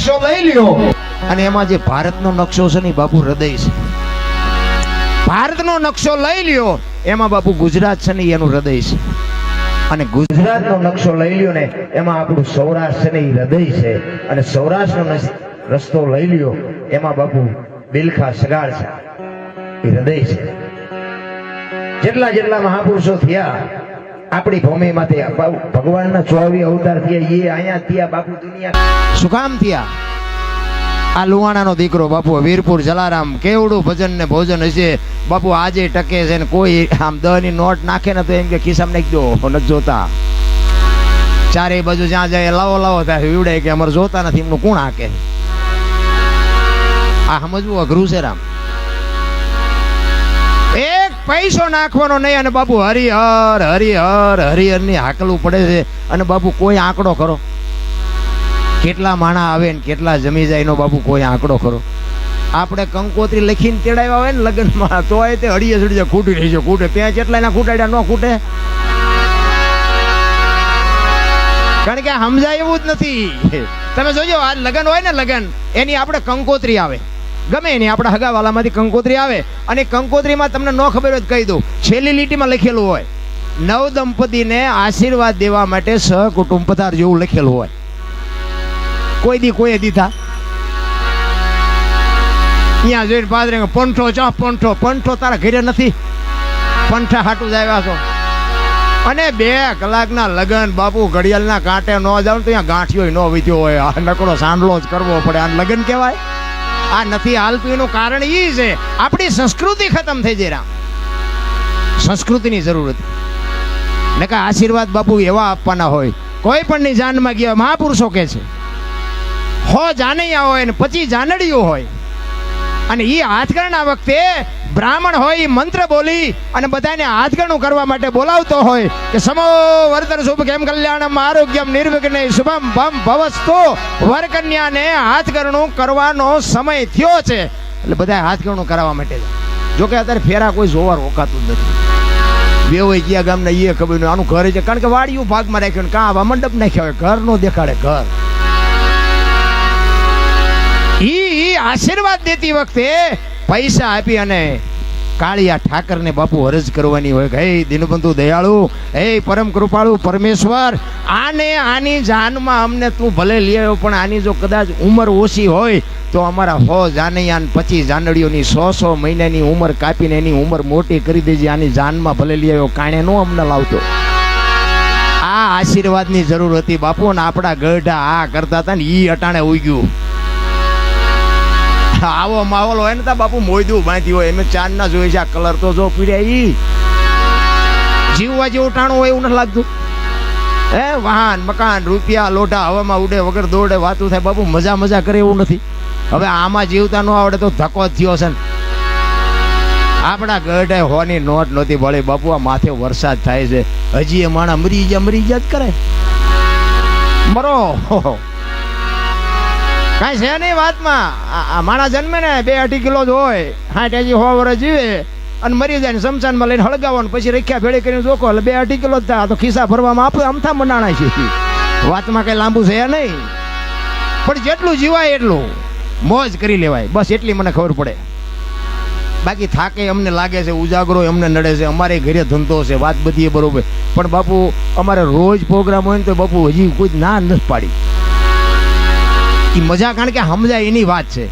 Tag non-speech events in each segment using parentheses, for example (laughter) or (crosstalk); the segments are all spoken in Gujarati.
નકશો લઈ લ્યો. અને એમાં જે ભારતનો નકશો છે ને બાપુ હૃદય છે. ભારતનો નકશો લઈ લ્યો, એમાં બાપુ ગુજરાત છે ને એનું હૃદય છે. અને ગુજરાતનો નકશો લઈ લ્યો ને, એમાં આપણું સૌરાષ્ટ્ર ને હૃદય છે. અને સૌરાષ્ટ્રનો રસ્તો લઈ લ્યો, એમાં બાપુ બિલખા સગાળ છે. એ હૃદય છે. જેટલા જેટલા મહાપુરુષો થયા આપણી ભૂમિમાંથી ભગવાનના ચોવીસ અવતાર થયા, એ અહીંયા થયા, બાપુ દુનિયા શું કામ થયા? આ લુવાણાનો દીકરો બાપુ, વીરપુર, જલારામ, કેવડું ભજન ને ભોજન હશે? બાપુ, આજે ટકે છે ને કોઈ આમ દ ની નોટ નાખે ને તો એમ કે ખિસ્સામાં નાખી દો નથી જોતા. ચારે બાજુ જ્યાં જાય લાવો લાવો ત્યાં વીવડે કે અમારે જોતા નથી, એમનું કોણ હાકે? આ સમજવું અઘરું છે રામ પૈસો નાખવાનો નહીં અને બાપુ હરિહર હરિહર હરિહરની હાકલું પડે છે. અને બાપુ કોઈ આંકડો કરો કેટલા માણા આવે ને કેટલા જમી જાય નો બાપુ કોઈ આંકડો કરો આપણે કંકોત્રી લખીને તેડાવ્યા હોય ને લગ્નમાં તો એ તે હળીએ સડીએ ખૂટી રહી છે, ખૂટે. ત્યાં જેટલા એના ખૂટાડ્યા ન ખૂટે. કારણ કે સમજાય એવું જ નથી. તમે જોજો, આ લગન હોય ને લગન, એની આપણે કંકોત્રી આવે. ગમે નહીં આપણા હગાવાલામાંથી કંકોત્રી આવે અને કંકોત્રીમાં તમને ન ખબર હોય કહી દઉં. છેલ્લી લીટીમાં લખેલું હોય. નવ દંપતીને આશીર્વાદ દેવા માટે સહકુટુંબ પધાર જેવું લખેલું હોય. કોઈ દી કોઈ દીધા. અહીંયા જોઈને પાદરે પંઠો ચા, પંઠો પંઠો તારા ઘરે નથી. પંઠા હાટું જ આવ્યા છો. અને બે કલાકના લગન બાપુ ઘડિયાળના કાંટે ન જાવ તો અહીંયા ગાંઠિયો ન વીત્યો હોય. આ નકરો સાંડલો જ કરવો પડે. આ લગન કહેવાય? આ નથી હાલતું કારણ એ છે. આપણી સંસ્કૃતિ ખતમ થઈ જઈ રહ્યા. સંસ્કૃતિની જરૂર હતી. ને કે આશીર્વાદ બાપુ એવા આપવાના હોય. કોઈ પણ ની જાનમાં ગયા, મહાપુરુષો કે છે. હો જાનૈયા હોય ને પછી જાનડીઓ હોય. અને એ હાથગણના વખતે બ્રાહ્મણ હોય એ મંત્ર બોલી અને બધાને હાથગણું કરવા માટે બોલાવતો હોય કે સમો વર્તન શુભ કેમ કલ્યાણમ આરોગ્યમ નિર્વિઘ્ન શુભમ ભમ ભવસ્તો. વરકન્યાને હાથગણું કરવાનો સમય થયો છે. એટલે બધા હાથગણું કરાવવા માટે જાય. જો કે અત્યારે ફેરા કોઈ જોવા રોકાતું નથી. બે હોય ગયા ગામના એ ખબર આનું ઘર છે. કારણ કે વાડીયું ભાગમાં રાખ્યું કાં આવા મંડપ નાખ્યા હોય? ઘર નો દેખાડે, ઘર. આશીર્વાદ દેતી વખતે પૈસા આપી અને કાળિયા ઠાકરને બાપુ હરજ કરવાની હોય હે દિનબંધુ દયાળુ, હે પરમ કૃપાળુ પરમેશ્વર, આને આની જાનમાં અમને તું ભલે લઈ પણ આની જો કદાચ ઉંમર ઓછી હોય, તો અમારા હો જાનૈયાન પચીસ જાનડીઓની સો સો મહિનાની ઉંમર કાપીને એની ઉંમર મોટી કરી દેજે, આની જાનમાં ભલે લઈ કાણે નો અમને લાવતો. આ આશીર્વાદની જરૂર હતી બાપુ ને આપણા ગઢા આ કરતા હતા ને એ અટાણે ઉગ્યું આવો માહોલ હોય ને તા બાપુ મોયદું બાંધી હોય. એમ ચાંદ ના જોઈ છે, આ કલર તો જો પીડ્યા ઈ. જીવવા જેવું ટાણું હોય એવું નથી લાગતું. હે, વાહન, મકાન, રૂપિયા, લોઢા, હવામાં ઉડે વગર દોડે વાતું થાય. બાપુ મજા મજા કરે એવું નથી. હવે આમાં જીવતા ન આવડે તો ધક્કો જ થયો છે ને. આપણા ગઢે હોની નોટ નહોતી ભળી બાપુ, આ માથે વરસાદ થાય છે. હજી એ માણા મરી ગયા મરી ગયા જ કરે. મરો. કાંઈ છે નહીં વાતમાં. આ- આ માણા જન્મે ને બે અઢી કિલો જ હોય. હાઠ હજી સો વર્ષ જીવે. અને મરી જાય ને શમશાનમાં લઈને હળગાવો ને પછી રખ્યા ભેળી કરીને જોકો. એટલે બે અઢી કિલો જ થાય. તો ખિસ્સા ભરવામાં આપે અમથા મનાણા છે વાતમાં કઈ લાંબુ છે નહીં. પણ જેટલું જીવાય એટલું. મોજ કરી લેવાય. બસ એટલી મને ખબર પડે. બાકી થાકે અમને લાગે છે, ઉજાગરો અમને નડે છે. અમારે ઘરે ધંધો છે, વાત બધી બરોબર. પણ બાપુ, અમારે રોજ પ્રોગ્રામ હોય ને તો બાપુ હજી કોઈ ના નથી પાડી. ઈ મજા કારણ કે સમજાય એની વાત છે.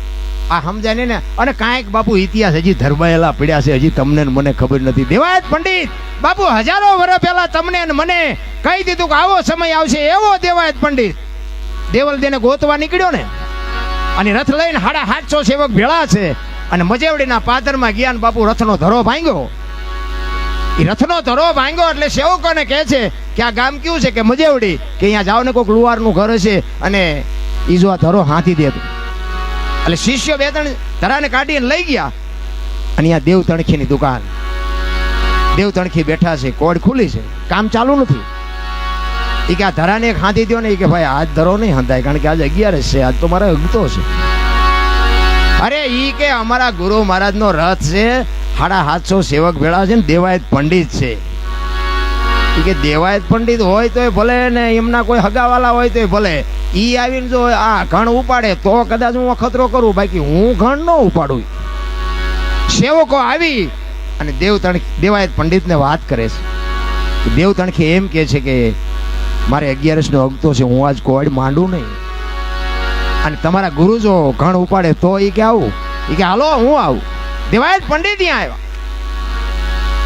આ સમજાય ને, અને કાંઈક બાપુ ઇતિહાસ હજી ધરબાયેલા પડ્યા છે, હજી તમને મને ખબર નથી. દેવાયત પંડિત, બાપુ હજારો વર્ષ પહેલા તમને મને કહી દીધું કે આવો સમય આવશે, એવો દેવાયત પંડિત. દેવલ દેને ગોતવા નીકળ્યો ને, અને રથ લઈને હાડા સાતસો સેવક ભેળા છે, અને મજેવડીના પાદરમાં ગયા ને બાપુ રથનો ધરો ભાંગ્યો. એ રથનો ધરો ભાંગ્યો એટલે સેવકોને કહે છે કે આ ગામ કેવું છે કે મજેવડી, કે અહીંયા જાઓ ને કોઈક લુવારનું ઘર હશે અને ઈ જો આ ધરો હાથી દે તો. એટલે શિષ્ય બે ત્રણ ધરાને કાઢીને લઈ ગયા. અને આ દેવ તણખીની દુકાન. દેવ તણખી બેઠા છે, કોડ ખુલી છે. કામ ચાલુ નથી. એ કે આ ધરાને એક હાથી દો ને એ કે ભાઈ આજ ધરો નહીં હંધાય, કારણ કે આજ અગિયારસ છે, આજ તો મારે અગતો છે. અરે ઈ કે અમારા ગુરુ મહારાજનો રથ છે સાડા સાતસો સેવક ભેળા છે ને દેવાયત પંડિત છે. કે દેવાયત પંડિત હોય તોય ભલે ને એમના કોઈ હગાવાલા હોય તોય ભલે. એ આવીને જો આ ઘણ ઉપાડે તો કદાચ હું અખતરો કરું. બાકી હું ઘણ ન ઉપાડું. સેવકો આવી અને દેવ તણ દેવાયત પંડિતને વાત કરે છે. કે દેવ તણખે એમ કે છે કે મારે અગિયારસનો અગતો છે, હું આજ કોડ માંડું નહીં. અને તમારા ગુરુ જો ઘણ ઉપાડે તો એ કે આવું. એ કે હાલો હું આવું. દેવાયત પંડિત ત્યાં આવ્યા.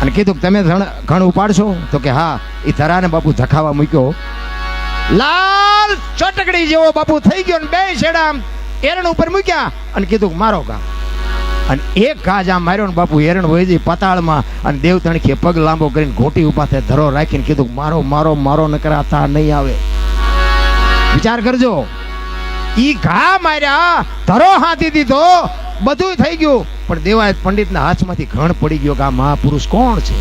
અને કીધું કે તમે ઘણ ઉપાડશો? તો કે હા એ ધરાને બાપુ ધખાવા મૂક્યો. લાલ ચટકડી જેવો બાપુ થઈ ગયો ને બે છેડા એરણ ઉપર મૂક્યા અને કીધું મારો કા અને એક ગાજ આમ માર્યો ને બાપુ એરણ વહી જઈ પાતાળમાં અને દેવ તણખીએ પગ લાંબો કરીને ઘોટી ઊભા થાય, ધરો રાખીને કીધું મારો મારો મારો નકરા થા નહીં આવે. વિચાર કરજો. ઈ ઘા માર્યા, ધરો હાથી દીધો બધું થઈ ગયું. પણ દેવાયત પંડિતના હાથમાંથી ઘણ પડી ગયો કે આ મહાપુરુષ કોણ છે?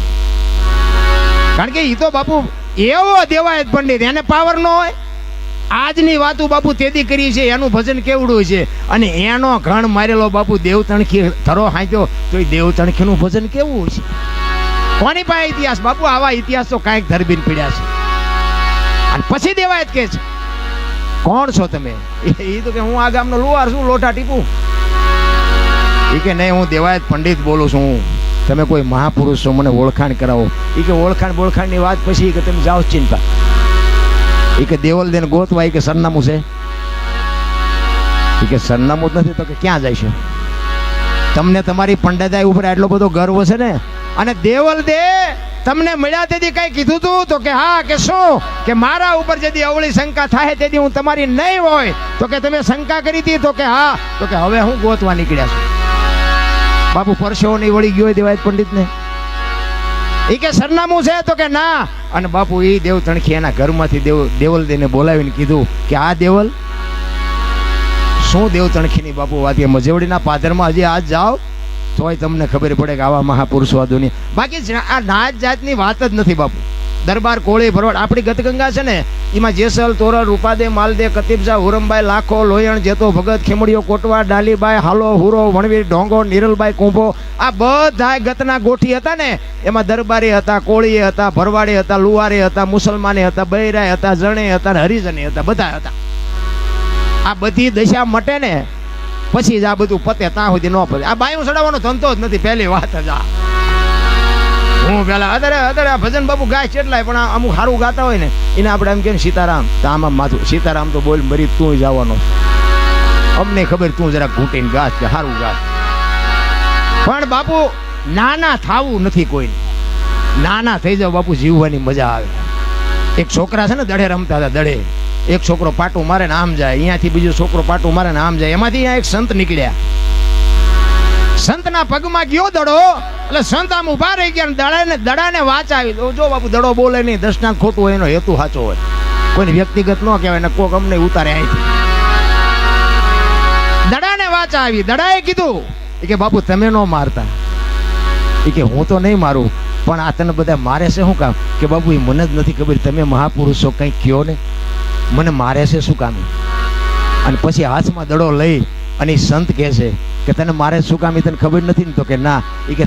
કારણ કે એ તો બાપુ એવો દેવાયત પંડિત, એને પાવર ન હોય. આજની વાતું બાપુ તેદી કરી છે, એનું ભજન કેવડું છે? અને એનો ઘણ મારેલો બાપુ દેવ તણખી ધરો હાંચ્યો તો એ દેવ તણખીનું ભજન કેવું છે? કોની પાસે ઇતિહાસ? બાપુ, આવા ઇતિહાસ તો કાંઈક ધરબીન પીડ્યા છે. અને પછી દેવાયત કે છે, કોણ છો તમે? (laughs) એ તો કે હું આ ગામનો લુવાર છું લોટા ટીપું. એ કે નહીં હું દેવાયત પંડિત બોલું છું. તમે કોઈ મહાપુરુષ છો મને ઓળખાણ કરાવો. એ કે ઓળખાણ બોળખાણની વાત પછી કે તમે જાઓ ચિંતા. એ કે દેવલ દેન ગોતવા એ કે સરનામું છે? એ કે સરનામું જ નથી તો કે ક્યાં જાય છે? તમને તમારી પંડિતાઈ ઉપર આટલો બધો ગર્વ છે ને? અને દેવલ દે તમને મળ્યા તેથી કઈ કીધું તું તો કે હા કે શું? કે મારા ઉપર જેથી અવળી શંકા થાય તેથી હું તમારી નહીં હોય તો કે તમે શંકા કરી હતી તો કે હા તો કે હવે હું ગોતવા નીકળ્યા છું. બાપુ પરસેવો નહીં વળી ગયો હોય દેવાયત પંડિતને. એ કે સરનામું છે તો કે ના. અને બાપુ એ દેવ તણખી એના ઘરમાંથી દેવ દેવલ દેને બોલાવીને કીધું કે આ દેવલ? શું દેવ તણખીની બાપુ વાત એ મજેવડીના પાદરમાં હજી આજ જાઓ? તોય તમને ખબર પડે કે આવા મહાપુરુષો આ દુનિયા બાકી આ જાત જાતની વાત જ નથી બાપુ. દરબાર કોળી ભરવાડ. આપણી ગતગંગા છે ને, એમાં જેસલ, તોરલ, રૂપાદે, માલદે, કતિબજા હુરમભાઈ લાખો, લોયણ, જેતો, ભગત ખીમડીઓ કોટવા, ડાલીબાઈ, હાલો, હુરો, વણવીર, ઢોંગો નિરલભાઈ કુંભો, આ બધા ગતના ગોઠી હતા ને, એમાં દરબારી હતા, કોળીએ હતા, ભરવાડી હતા, લુવારે હતા, મુસલમાને હતા, બૈરાય હતા, જણે હતા હરિજને હતા બધા હતા. આ બધી દશા મટે ને, પછી જ આ બધું પતે, ત્યાં સુધી ન પતે. આ બાયું ચડાવવાનો ધંધો જ નથી, પહેલી વાત જ આ. હું પેલા અત્યારે અત્યારે ભજન બાબુ ગાય કેટલાય પણ અમુક સારું ગાતા હોય ને, એને આપણે એમ કે સીતારામ, તો આમાં માથું, સીતારામ તો બોલ મરી તું જવાનો. અમને ખબર તું જરા ઘૂંટીને ગાશ કે સારું ગાસ પણ બાપુ, નાના થાવું નથી કોઈને. નાના થઈ જાવ બાપુ, જીવવાની મજા આવે. એક છોકરા છે ને દડે રમતા હતા, દડે. એક છોકરો પાટું મારે ને આમ જાય, અહીંયાથી બીજો છોકરો પાટું મારે ને આમ જાય, એમાંથી અહીંયા એક સંત નીકળ્યા. સંતના પગમાં ગયો દડો. એટલે સંત આમ ઊભા રહી ગયા દડાને દડાને વાંચાવી જો બાપુ, દડો બોલે નહીં દર્શનાથ ખોટું હોય એનો હેતુ સાચો હોય. કોઈને વ્યક્તિગત ન કહેવાય કોક અમને ઉતારે અહીંથી. દડાને વાંચાવી દડાએ કીધું કે, બાપુ, તમે ન મારતા. એ કે, હું તો નહીં મારું, પણ આ તને બધા મારે છે શું કામ? કે, બાપુ, એ મને જ નથી ખબર, તમે મહાપુરુષો કંઈક કયો ને મને મારે છે શું કામ? અને પછી હાથમાં દડો લઈ અને સંત કહે છે કે તને મારે શું કામ એ તને ખબર નથી ને તો કે ના, એ કે